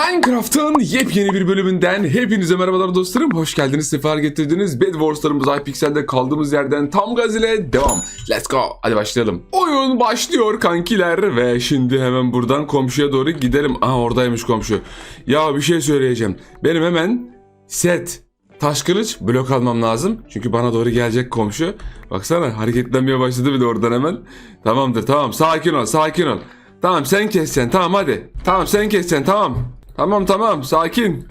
Minecraft'ın yepyeni bir bölümünden hepinize merhabalar dostlarım. Hoş geldiniz, sefer getirdiniz. Bed Wars'larımız iPixel'de kaldığımız yerden tam gaz ile devam. Let's go. Hadi başlayalım. Oyun başlıyor kankiler ve şimdi hemen buradan komşuya doğru gidelim. Aa oradaymış komşu. Ya bir şey söyleyeceğim. Benim hemen set Taş kılıç blok almam lazım. Çünkü bana doğru gelecek komşu. Baksana hareketlenmeye başladı bir de oradan hemen. Tamamdır tamam sakin ol sakin ol. Tamam sen keseceksin tamam hadi. Tamam sen keseceksin tamam. Tamam tamam sakin.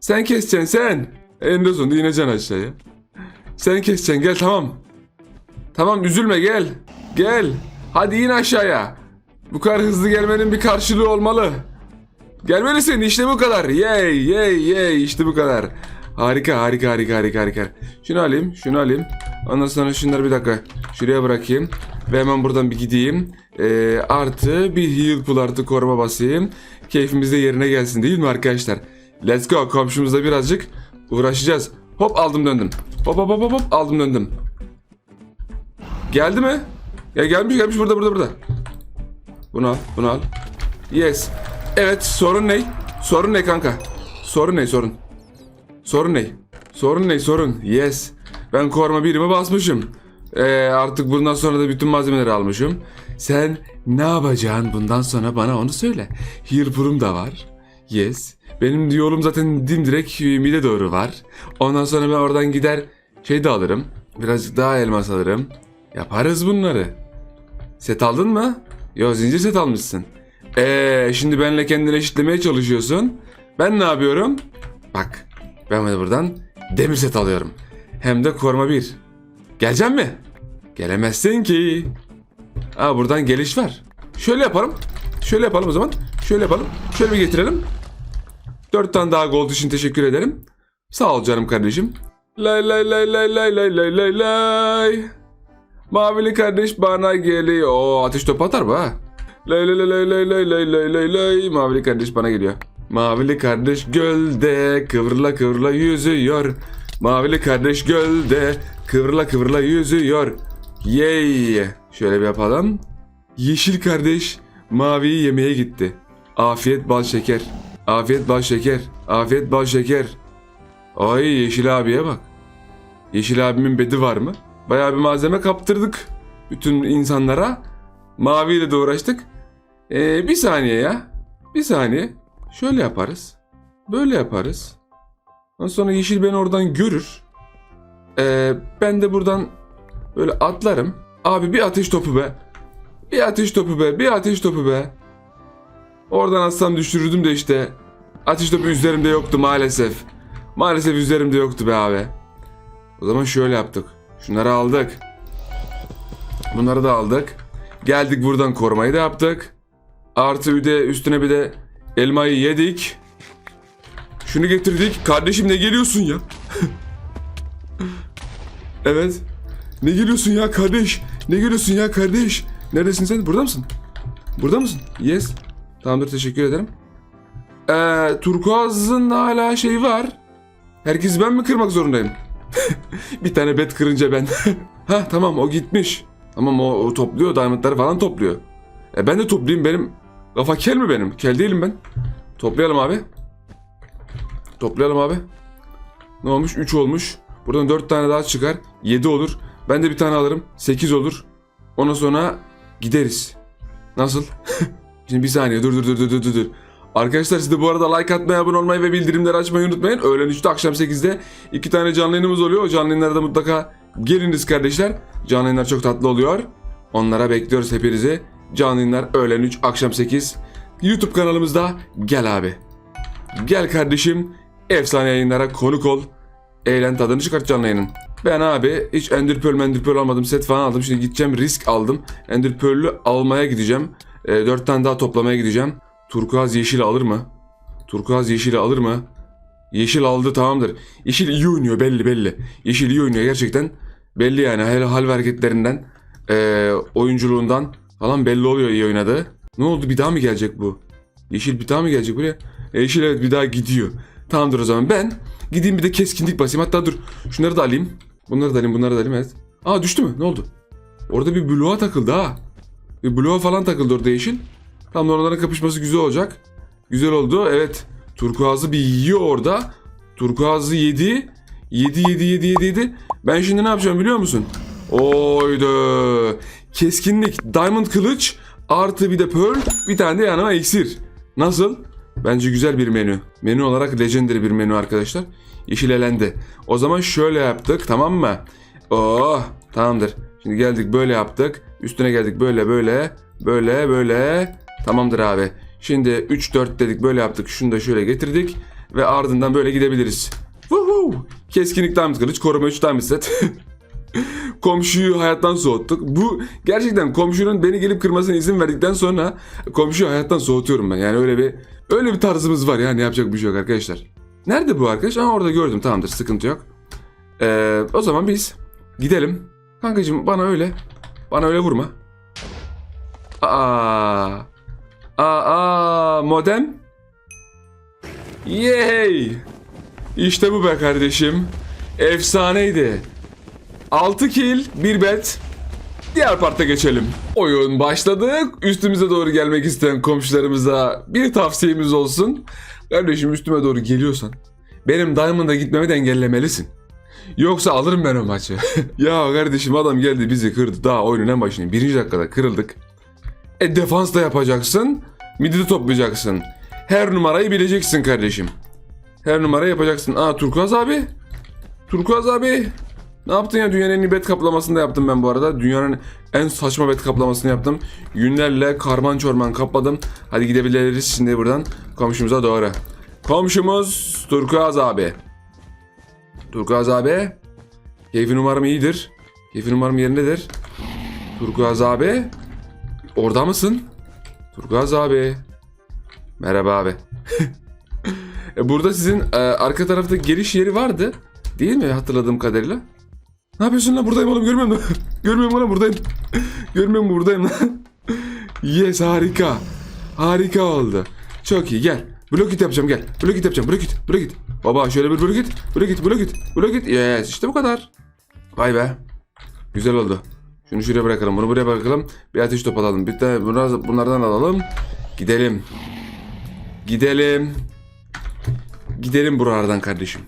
Sen keseceksin sen. Eninde sonunda ineceksin aşağıya. Sen keseceksin gel tamam. Tamam üzülme gel. Gel. Hadi in aşağıya. Bu kadar hızlı gelmenin bir karşılığı olmalı. Gelmelisin işte bu kadar. Yey yey yey işte bu kadar. Harika harika harika harika harika. Şunu alayım şunu alayım. Ondan sonra şunları bir dakika şuraya bırakayım. Ve hemen buradan bir gideyim. Ee, artı bir heal pool artı koruma basayım. Keyfimiz de yerine gelsin değil mi arkadaşlar? Let's go komşumuzla birazcık uğraşacağız. Hop aldım döndüm. Hop hop hop hop, aldım döndüm. Geldi mi? Ya gelmiş gelmiş burada burada burada. Bunu al bunu al. Yes. Evet sorun ne? Sorun ne kanka? Sorun ne sorun? Sorun ne? Sorun ne sorun? Yes. Ben koruma birimi basmışım. Ee, artık bundan sonra da bütün malzemeleri almışım. Sen ne yapacaksın bundan sonra bana onu söyle. Healpur'um da var. Yes. Benim yolum zaten dimdirek mide doğru var. Ondan sonra ben oradan gider şey de alırım. Birazcık daha elmas alırım. Yaparız bunları. Set aldın mı? Yo zincir set almışsın. Eee şimdi benimle kendini eşitlemeye çalışıyorsun. Ben ne yapıyorum? Bak ben buradan demir set alıyorum. Hem de koruma bir. Gelecek mi? Gelemezsin ki. Aa buradan geliş var. Şöyle yapalım. Şöyle yapalım o zaman. Şöyle yapalım. Şöyle bir getirelim. Dört tane daha gold için teşekkür ederim. Sağ ol canım kardeşim. Lay lay lay lay lay lay lay lay lay. Mavili kardeş bana geliyor. Oo ateş topu atar bu ha. Lay lay lay lay lay lay lay lay lay. Mavili kardeş bana geliyor. Mavili kardeş gölde kıvrıla kıvrıla yüzüyor. Mavili kardeş gölde kıvrıla kıvrıla yüzüyor. Yey. Şöyle bir yapalım. Yeşil kardeş maviyi yemeye gitti. Afiyet bal şeker. Afiyet bal şeker. Afiyet bal şeker. Ay Yeşil abiye bak. Yeşil abimin bedi var mı? Bayağı bir malzeme kaptırdık. Bütün insanlara. Maviyle de uğraştık. Ee, bir saniye ya. Bir saniye. Şöyle yaparız. Böyle yaparız. Ondan sonra yeşil beni oradan görür. Ee, ben de buradan böyle atlarım. Abi bir ateş topu be. Bir ateş topu be. Bir ateş topu be. Oradan atsam düşürürdüm de işte. Ateş topu üzerimde yoktu maalesef. Maalesef üzerimde yoktu be abi. O zaman şöyle yaptık. Şunları aldık. Bunları da aldık. Geldik buradan korumayı da yaptık. Artı bir de üstüne bir de elmayı yedik. Şunu getirdik. Kardeşim ne geliyorsun ya? evet. Ne geliyorsun ya kardeş? Ne geliyorsun ya kardeş? Neredesin sen? Burada mısın? Burada mısın? Yes. Tamamdır teşekkür ederim. Ee, turkuazın hala şeyi var. Herkesi ben mi kırmak zorundayım? bir tane bet kırınca ben. ha tamam o gitmiş. Tamam o, o topluyor diamondları falan topluyor. E ben de toplayayım benim. Kafa kel mi benim? Kel değilim ben. Toplayalım abi. Toplayalım abi. Ne olmuş? 3 olmuş. Buradan 4 tane daha çıkar. 7 olur. Ben de bir tane alırım. 8 olur. Ondan sonra gideriz. Nasıl? Şimdi bir saniye dur dur dur dur dur dur. Arkadaşlar siz de bu arada like atmayı, abone olmayı ve bildirimleri açmayı unutmayın. Öğlen 3'te akşam 8'de iki tane canlı yayınımız oluyor. O canlı yayınlara da mutlaka geliniz kardeşler. Canlı yayınlar çok tatlı oluyor. Onlara bekliyoruz hepinizi. Canlı yayınlar öğlen 3 akşam 8. YouTube kanalımızda gel abi. Gel kardeşim. Efsane yayınlara konuk ol. Eğlen tadını çıkart canlı yayının. Ben abi hiç Ender Pearl, Ender Pearl almadım. Set falan aldım. Şimdi gideceğim risk aldım. Ender Pearl'ü almaya gideceğim. E, 4 tane daha toplamaya gideceğim. Turkuaz yeşil alır mı? Turkuaz yeşil alır mı? Yeşil aldı tamamdır. Yeşil iyi oynuyor belli belli. Yeşil iyi oynuyor gerçekten. Belli yani hal, hal ve hareketlerinden. e, oyunculuğundan falan belli oluyor iyi oynadığı. Ne oldu bir daha mı gelecek bu? Yeşil bir daha mı gelecek buraya? E, yeşil evet bir daha gidiyor. Tamamdır o zaman ben gideyim bir de keskinlik basayım. Hatta dur şunları da alayım. Bunları da alayım bunları da alayım evet. Aa düştü mü? Ne oldu? Orada bir bloğa takıldı ha. Bir bloğa falan takıldı orada yeşil. Tam da onların kapışması güzel olacak. Güzel oldu. Evet. Turkuazı bir yiyor orada. Turkuazı yedi. Yedi yedi yedi yedi yedi. Ben şimdi ne yapacağım biliyor musun? Oydu. Keskinlik. Diamond kılıç. Artı bir de pearl. Bir tane de yanıma iksir. Nasıl? Bence güzel bir menü. Menü olarak legendary bir menü arkadaşlar. Yeşil elendi. O zaman şöyle yaptık tamam mı? Oh tamamdır. Şimdi geldik böyle yaptık. Üstüne geldik böyle böyle. Böyle böyle. Tamamdır abi. Şimdi 3-4 dedik böyle yaptık. Şunu da şöyle getirdik. Ve ardından böyle gidebiliriz. Woohoo! Keskinlik diamond kılıç. Koruma 3 diamond set. komşuyu hayattan soğuttuk. Bu gerçekten komşunun beni gelip kırmasına izin verdikten sonra komşuyu hayattan soğutuyorum ben. Yani öyle bir öyle bir tarzımız var yani yapacak bir şey yok arkadaşlar. Nerede bu arkadaş? Aa orada gördüm tamamdır sıkıntı yok. Ee, o zaman biz gidelim. Kankacığım bana öyle bana öyle vurma. Aa. Aa, modem. Yay! İşte bu be kardeşim. Efsaneydi. 6 kill, 1 bet. Diğer parta geçelim. Oyun başladı. Üstümüze doğru gelmek isteyen komşularımıza bir tavsiyemiz olsun. Kardeşim üstüme doğru geliyorsan benim Diamond'a gitmemi de engellemelisin. Yoksa alırım ben o maçı. ya kardeşim adam geldi bizi kırdı. Daha oyunun en başında birinci dakikada kırıldık. E defans da yapacaksın. Midi de toplayacaksın. Her numarayı bileceksin kardeşim. Her numarayı yapacaksın. Aa Turkuaz abi. Turkuaz abi. Ne yaptın ya dünyanın en iyi bet kaplamasını da yaptım ben bu arada. Dünyanın en saçma bet kaplamasını yaptım. Günlerle karman çorman kapladım. Hadi gidebiliriz şimdi buradan komşumuza doğru. Komşumuz Turkuaz abi. Turkuaz abi. Keyfin umarım iyidir. Keyfin umarım yerindedir. Turkuaz abi. Orada mısın? Turkuaz abi. Merhaba abi. E, Burada sizin e, arka tarafta giriş yeri vardı. Değil mi hatırladığım kadarıyla? Ne yapıyorsun lan buradayım oğlum görmüyor musun? görmüyor musun lan buradayım. görmüyor musun buradayım lan? yes harika. Harika oldu. Çok iyi gel. Blok it yapacağım gel. Blok it yapacağım. Blok it. Blok it. Baba şöyle bir blok it. Blok it. Blok it. Blok it. Yes işte bu kadar. Vay be. Güzel oldu. Şunu şuraya bırakalım. Bunu buraya bırakalım. Bir ateş top alalım. Bir de bunlar- bunlardan alalım. Gidelim. Gidelim. Gidelim buralardan kardeşim.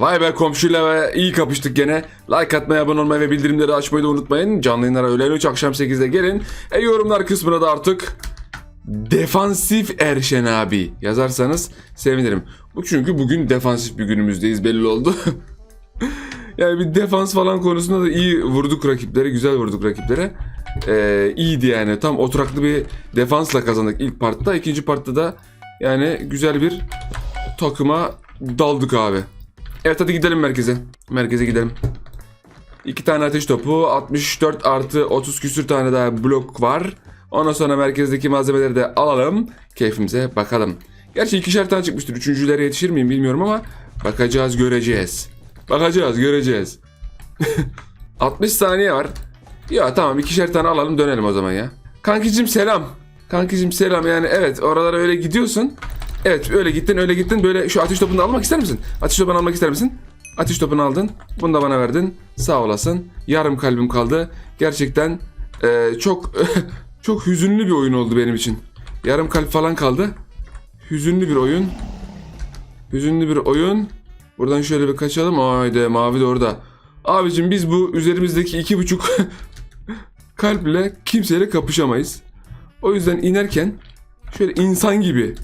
Vay be komşuyla ve iyi kapıştık gene. Like atmayı, abone olmayı ve bildirimleri açmayı da unutmayın. Canlı yayınlara öğlen 3 akşam 8'de gelin. E yorumlar kısmına da artık defansif Erşen abi yazarsanız sevinirim. Bu çünkü bugün defansif bir günümüzdeyiz belli oldu. yani bir defans falan konusunda da iyi vurduk rakiplere, güzel vurduk rakiplere. Ee, iyiydi yani. Tam oturaklı bir defansla kazandık ilk partta. İkinci partta da yani güzel bir takıma daldık abi. Evet hadi gidelim merkeze. Merkeze gidelim. İki tane ateş topu, 64 artı 30 küsür tane daha blok var. Ondan sonra merkezdeki malzemeleri de alalım. Keyfimize bakalım. Gerçi ikişer tane çıkmıştır. Üçüncülere yetişir miyim bilmiyorum ama bakacağız göreceğiz. Bakacağız göreceğiz. 60 saniye var. Ya tamam ikişer tane alalım dönelim o zaman ya. Kankicim selam. Kankicim selam yani evet oralara öyle gidiyorsun. Evet öyle gittin öyle gittin böyle şu ateş topunu almak ister misin? Ateş topunu almak ister misin? Ateş topunu aldın. Bunu da bana verdin. Sağ olasın. Yarım kalbim kaldı. Gerçekten e, çok çok hüzünlü bir oyun oldu benim için. Yarım kalp falan kaldı. Hüzünlü bir oyun. Hüzünlü bir oyun. Buradan şöyle bir kaçalım. Haydi mavi de orada. Abicim biz bu üzerimizdeki iki buçuk kalple kimseyle kapışamayız. O yüzden inerken şöyle insan gibi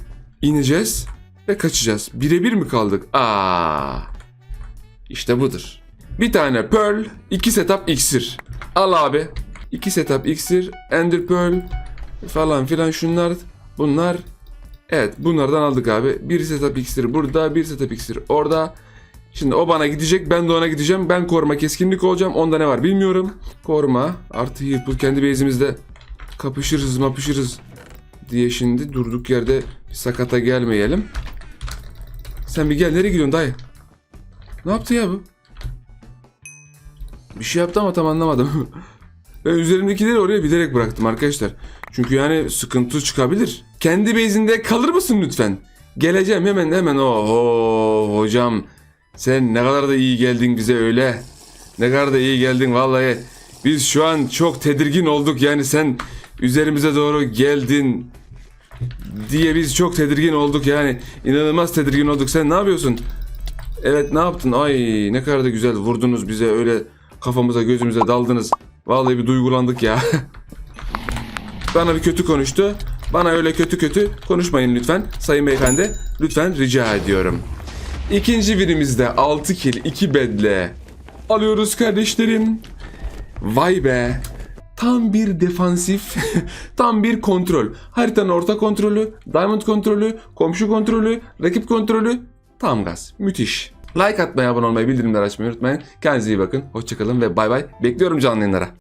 ineceğiz ve kaçacağız. Birebir mi kaldık? Aa. İşte budur. Bir tane pearl, iki setup iksir. Al abi. İki setup iksir, ender pearl falan filan şunlar bunlar. Evet bunlardan aldık abi. Bir setup iksir burada, bir setup iksir orada. Şimdi o bana gidecek, ben de ona gideceğim. Ben koruma keskinlik olacağım. Onda ne var bilmiyorum. Koruma artı heal kendi base'imizde kapışırız mapışırız diye şimdi durduk yerde sakata gelmeyelim. Sen bir gel nereye gidiyorsun dayı? Ne yaptı ya bu? Bir şey yaptı ama tam anlamadım. ben üzerimdekileri oraya bilerek bıraktım arkadaşlar. Çünkü yani sıkıntı çıkabilir. Kendi base'inde kalır mısın lütfen? Geleceğim hemen hemen. Oho hocam. Sen ne kadar da iyi geldin bize öyle. Ne kadar da iyi geldin vallahi. Biz şu an çok tedirgin olduk yani sen üzerimize doğru geldin. Diye biz çok tedirgin olduk yani. İnanılmaz tedirgin olduk. Sen ne yapıyorsun? Evet ne yaptın? Ay ne kadar da güzel vurdunuz bize öyle kafamıza gözümüze daldınız. Vallahi bir duygulandık ya. Bana bir kötü konuştu. Bana öyle kötü kötü konuşmayın lütfen. Sayın beyefendi lütfen rica ediyorum. İkinci birimizde 6 kill 2 bedle alıyoruz kardeşlerim. Vay be. Tam bir defansif, tam bir kontrol. Haritanın orta kontrolü, diamond kontrolü, komşu kontrolü, rakip kontrolü. Tam gaz. Müthiş. Like atmayı, abone olmayı, bildirimleri açmayı unutmayın. Kendinize iyi bakın. Hoşçakalın ve bay bay. Bekliyorum canlı yayınlara.